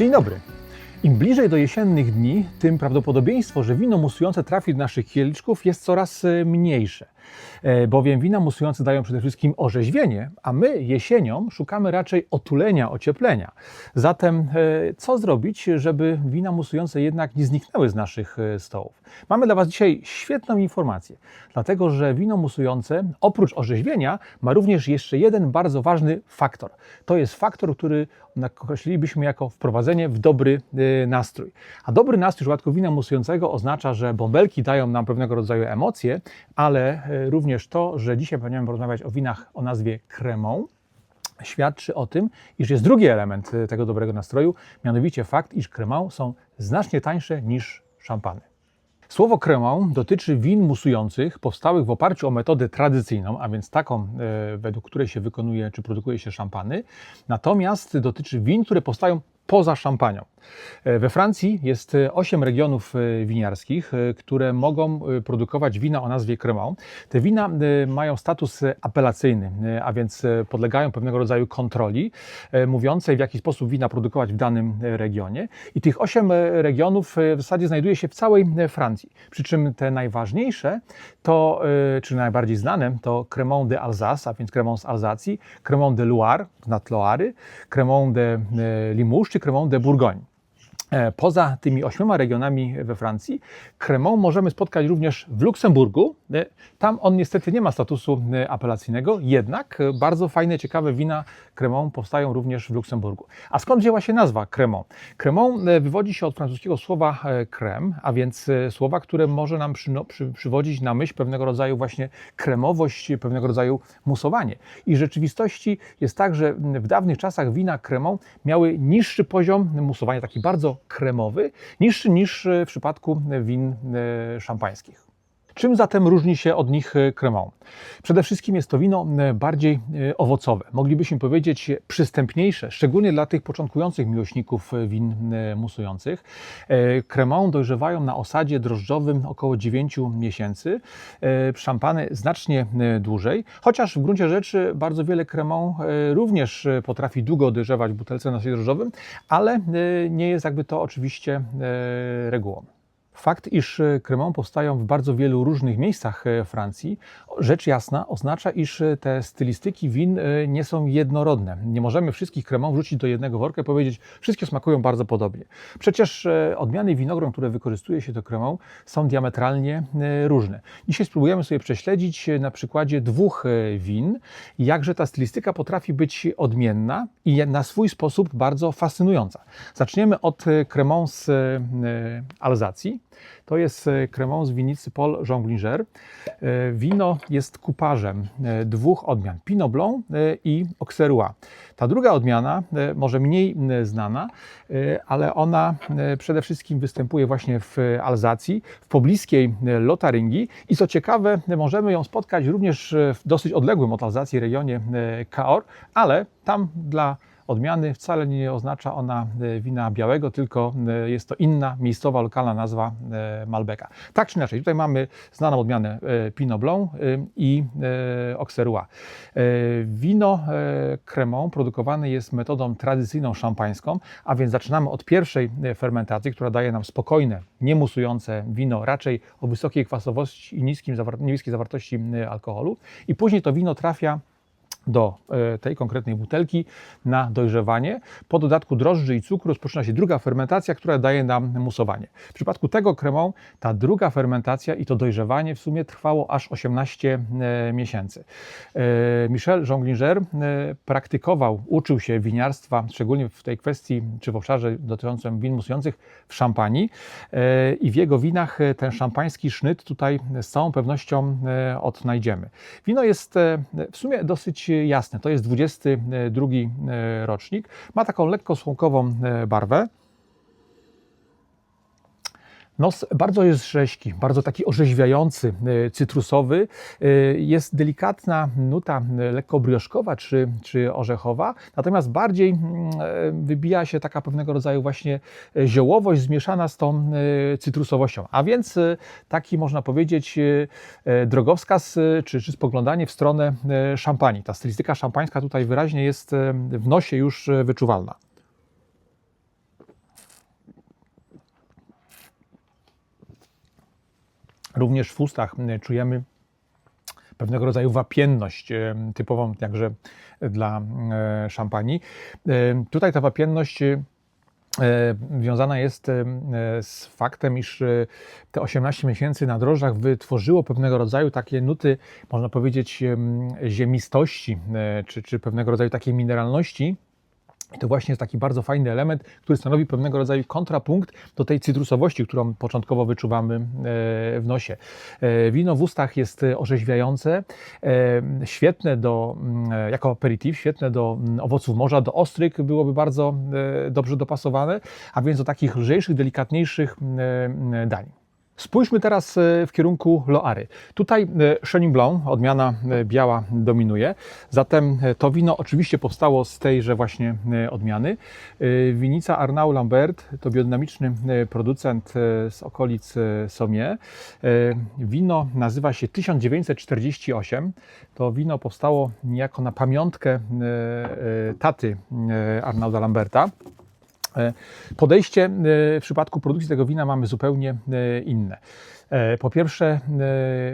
Dzień dobry. Im bliżej do jesiennych dni, tym prawdopodobieństwo, że wino musujące trafi do naszych kieliszków jest coraz e, mniejsze. E, Bowiem wina musujące dają przede wszystkim orzeźwienie, a my jesienią szukamy raczej otulenia, ocieplenia. Zatem e, co zrobić, żeby wina musujące jednak nie zniknęły z naszych e, stołów? Mamy dla Was dzisiaj świetną informację, dlatego że wino musujące oprócz orzeźwienia ma również jeszcze jeden bardzo ważny faktor. To jest faktor, który określilibyśmy jako wprowadzenie w dobry nastrój. A dobry nastrój w przypadku wina musującego oznacza, że bąbelki dają nam pewnego rodzaju emocje, ale również to, że dzisiaj będziemy porozmawiać o winach o nazwie kremą, świadczy o tym, iż jest drugi element e, tego dobrego nastroju, mianowicie fakt, iż kremą są znacznie tańsze niż szampany. Słowo kremą dotyczy win musujących powstałych w oparciu o metodę tradycyjną, a więc taką, e, według której się wykonuje czy produkuje się szampany, natomiast dotyczy win, które powstają poza szampanią. E, We Francji jest 8 regionów e, winiarskich, e, które mogą e, produkować wina o nazwie Cremant. Te wina e, mają status e, apelacyjny, e, a więc e, podlegają pewnego rodzaju kontroli e, mówiącej, w jaki sposób wina produkować w danym e, regionie. I tych 8 e, regionów e, w zasadzie znajduje się w całej e, Francji. Przy czym te najważniejsze, to, e, czy najbardziej znane, to Cremant de Alsace, a więc Cremant z Alzacji, Cremant de Loire, nad Loary, Cremant de e, Limoges czy Cremant de Bourgogne. E, Poza tymi ośmioma regionami we Francji, Cremant możemy spotkać również w Luksemburgu. E, Tam on niestety nie ma statusu e, apelacyjnego, jednak bardzo fajne, ciekawe wina Cremant powstają również w Luksemburgu. A skąd wzięła się nazwa? Cremant e, wywodzi się od francuskiego słowa crème, a więc słowa, które może nam przyno, przy, przywodzić na myśl pewnego rodzaju właśnie kremowość, pewnego rodzaju musowanie. I w rzeczywistości jest tak, że w dawnych czasach wina Cremant miały niższy poziom musowania, taki bardzo kremowy, niższy niż w przypadku win e, szampańskich. Czym zatem różni się od nich e, Cremant? Przede wszystkim jest to wino e, bardziej e, owocowe, moglibyśmy powiedzieć przystępniejsze, szczególnie dla tych początkujących miłośników e, win e, musujących. E, Cremant dojrzewają na osadzie drożdżowym około 9 miesięcy, e, szampany znacznie e, dłużej, chociaż w gruncie rzeczy bardzo wiele Cremant e, również e, potrafi długo dojrzewać w butelce na osadzie drożdżowym, ale e, nie jest jakby to oczywiście e, regułą. Fakt, iż e, Cremant powstają w bardzo wielu różnych miejscach e, Francji, rzecz jasna oznacza, iż e, te stylistyki win e, nie są jednorodne. Nie możemy wszystkich Cremant wrzucić do jednego worka i powiedzieć, wszystkie smakują bardzo podobnie. Przecież e, odmiany winogron, które wykorzystuje się do Cremant są diametralnie e, różne. Dzisiaj spróbujemy sobie prześledzić e, na przykładzie dwóch e, win, jakże ta stylistyka potrafi być odmienna i na swój sposób bardzo fascynująca. Zaczniemy od e, Cremant z e, Alzacji. To jest e, Cremant z winnicy Paul Jonglinger. E, Wino jest kuparzem e, dwóch odmian, Pinot Blanc e, i Auxerrois. Ta druga odmiana, e, może mniej e, znana, e, ale ona e, przede wszystkim występuje właśnie w Alzacji, w pobliskiej e, Lotaryngii i co ciekawe, możemy ją spotkać również e, w dosyć odległym od Alzacji rejonie e, Cahors, ale tam dla odmiany wcale nie oznacza ona e, wina białego, tylko e, jest to inna miejscowa, lokalna nazwa e, Malbeka. Tak czy inaczej, tutaj mamy znaną odmianę Pinot Blanc i Auxerrois. Wino Cremant produkowane jest metodą tradycyjną szampańską, a więc zaczynamy od pierwszej fermentacji, która daje nam spokojne, niemusujące wino, raczej o wysokiej kwasowości i niskim niskiej zawartości alkoholu i później to wino trafia do e, tej konkretnej butelki na dojrzewanie. Po dodatku drożdży i cukru rozpoczyna się druga fermentacja, która daje nam musowanie. W przypadku tego kremą ta druga fermentacja i to dojrzewanie w sumie trwało aż 18 e, miesięcy. E, Michel Jonglinger praktykował, uczył się winiarstwa, szczególnie w tej kwestii, czy w obszarze dotyczącym win musujących w szampanii i w jego winach ten szampański sznyt tutaj z całą pewnością odnajdziemy. Wino jest w sumie dosyć jasne. To jest 22 e, rocznik. Ma taką lekko słomkową e, barwę. Nos bardzo jest rzeźki, bardzo taki orzeźwiający, e, cytrusowy. E, Jest delikatna nuta e, lekko brioszkowa czy, czy orzechowa, natomiast bardziej mm, wybija się taka pewnego rodzaju właśnie ziołowość zmieszana z tą cytrusowością. A więc taki można powiedzieć drogowskaz czy, czy spoglądanie w stronę szampanii. Ta stylistyka szampańska tutaj wyraźnie jest w nosie już wyczuwalna. Również w ustach e, czujemy pewnego rodzaju wapienność, e, typową jakże dla e, szampanii. Tutaj ta wapienność wiązana jest z faktem, iż te 18 miesięcy na drożdżach wytworzyło pewnego rodzaju takie nuty, można powiedzieć, em, ziemistości, czy, czy pewnego rodzaju takiej mineralności. I to właśnie jest taki bardzo fajny element, który stanowi pewnego rodzaju kontrapunkt do tej cytrusowości, którą początkowo wyczuwamy e, w nosie. E, Wino w ustach jest e, orzeźwiające, świetne do, mm, jako aperitif, świetne do mm, owoców morza, do ostryk byłoby bardzo dobrze dopasowane, a więc do takich lżejszych, delikatniejszych e, dań. Spójrzmy teraz e, w kierunku Loary. Tutaj e, Chenin Blanc, odmiana e, biała, dominuje. Zatem to wino oczywiście powstało z tejże właśnie odmiany. Winica Arnaud Lambert to biodynamiczny producent z okolic e, Sommier. E, Wino nazywa się 1948. To wino powstało niejako na pamiątkę taty Arnauda Lamberta. E, Podejście e, w przypadku produkcji tego wina mamy zupełnie e, inne. E, Po pierwsze, e,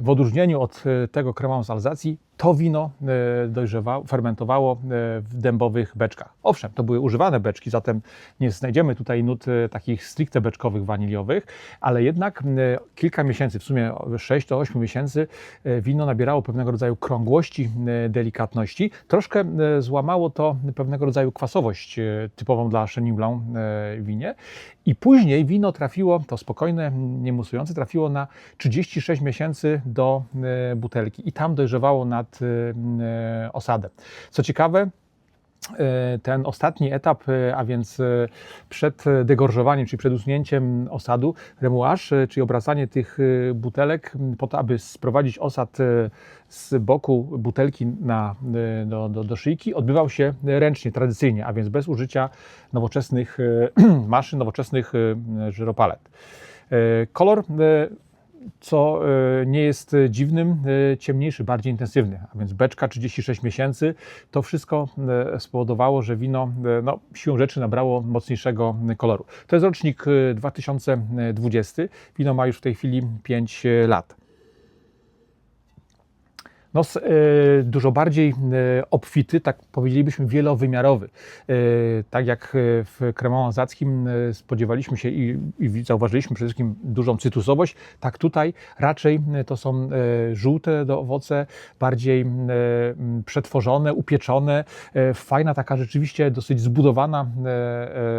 w odróżnieniu od e, tego kremą z Alzacji, to wino dojrzewało, fermentowało w dębowych beczkach. Owszem, to były używane beczki, zatem nie znajdziemy tutaj nut takich stricte beczkowych, waniliowych, ale jednak kilka miesięcy, w sumie 6 do 8 miesięcy, wino nabierało pewnego rodzaju krągłości, delikatności. Troszkę złamało to pewnego rodzaju kwasowość typową dla Chenin Blanc winie. I później wino trafiło, to spokojne, niemusujące, trafiło na 36 miesięcy do e, butelki i tam dojrzewało nad e, osadę. Co ciekawe, e, ten ostatni etap, e, a więc e, przed degorżowaniem, czyli przed usunięciem osadu, remuage, e, czyli obracanie tych e, butelek po to, aby sprowadzić osad e, z boku butelki na, e, do, do, do szyjki, odbywał się ręcznie, tradycyjnie, a więc bez użycia nowoczesnych e, maszyn, nowoczesnych e, żyropalet. E, Kolor e, co e, nie jest dziwnym, e, ciemniejszy, bardziej intensywny, a więc beczka 36 miesięcy. To wszystko e, spowodowało, że wino no, siłą rzeczy nabrało mocniejszego koloru. To jest rocznik e, 2020. Wino ma już w tej chwili 5 lat no, s- e, dużo bardziej e, obfity, tak powiedzielibyśmy wielowymiarowy. E, tak jak w e, spodziewaliśmy się i, i zauważyliśmy przede wszystkim dużą cytrusowość, tak tutaj raczej to są żółte owoce, bardziej przetworzone, upieczone, fajna taka rzeczywiście dosyć zbudowana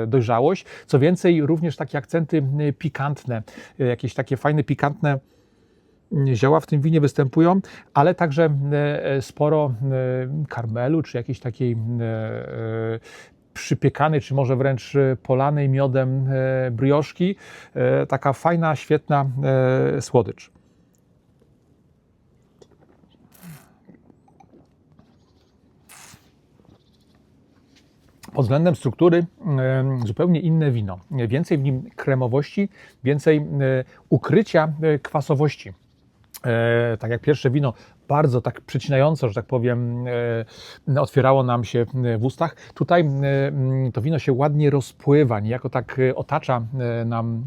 dojrzałość. Co więcej, również takie akcenty pikantne, jakieś takie fajne pikantne zioła w tym winie występują, ale także e, e, sporo e, karmelu, czy jakiejś takiej przypiekanej, czy może wręcz polanej miodem brioszki. Taka fajna, świetna słodycz. Pod względem struktury zupełnie inne wino. Więcej w nim kremowości, więcej ukrycia kwasowości. E, tak jak pierwsze wino bardzo tak przecinająco, że tak powiem, e, otwierało nam się w ustach. Tutaj e, to wino się ładnie rozpływa, niejako tak otacza nam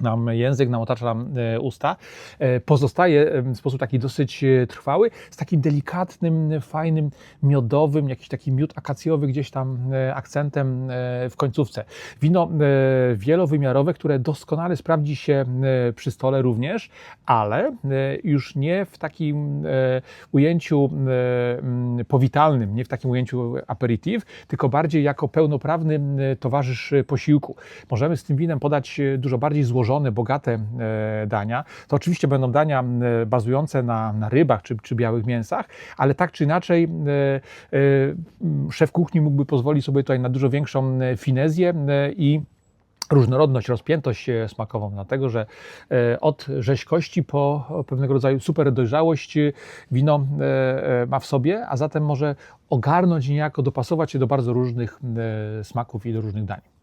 nam język, nam otacza nam e, usta, e, pozostaje w sposób taki dosyć e, trwały, z takim delikatnym, fajnym, miodowym, jakiś taki miód akacjowy gdzieś tam akcentem w końcówce. Wino wielowymiarowe, które doskonale sprawdzi się przy stole również, ale już nie w takim ujęciu powitalnym, nie w takim ujęciu aperitif, tylko bardziej jako pełnoprawny towarzysz posiłku. Możemy z tym winem podać dużo bardziej złożone, bogate e, dania. To oczywiście będą dania bazujące na, na rybach czy, czy białych mięsach, ale tak czy inaczej e, szef kuchni mógłby pozwolić sobie tutaj na dużo większą finezję i różnorodność, rozpiętość e, smakową, dlatego że od rzeźkości po pewnego rodzaju super dojrzałość wino ma w sobie, a zatem może ogarnąć niejako dopasować się do bardzo różnych smaków i do różnych dań.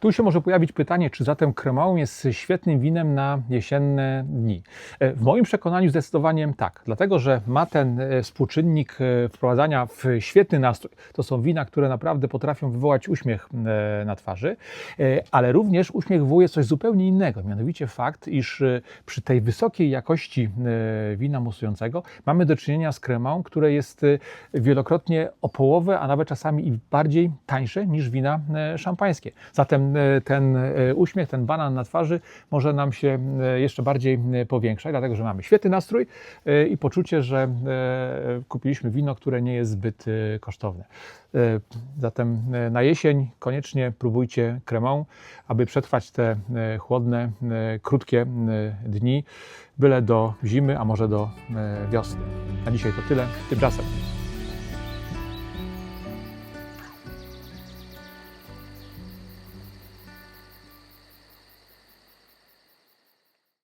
Tu się może pojawić pytanie, czy zatem kremałą jest świetnym winem na jesienne dni. E, W moim przekonaniu zdecydowanie tak, dlatego że ma ten e, współczynnik e, wprowadzania w świetny nastrój. To są wina, które naprawdę potrafią wywołać uśmiech na twarzy, ale również uśmiech wywołuje coś zupełnie innego, mianowicie fakt, iż przy tej wysokiej jakości wina musującego mamy do czynienia z kremą, które jest wielokrotnie o połowę, a nawet czasami i bardziej tańsze niż wina szampańskie. Zatem ten e, uśmiech, ten banan na twarzy może nam się e, jeszcze bardziej e, powiększać, dlatego że mamy świetny nastrój e, i poczucie, że e, kupiliśmy wino, które nie jest zbyt e, kosztowne. E, Zatem e, na jesień koniecznie próbujcie kremą, aby przetrwać te e, chłodne, e, krótkie e, dni, byle do zimy, a może do e, wiosny. Na dzisiaj to tyle. Tymczasem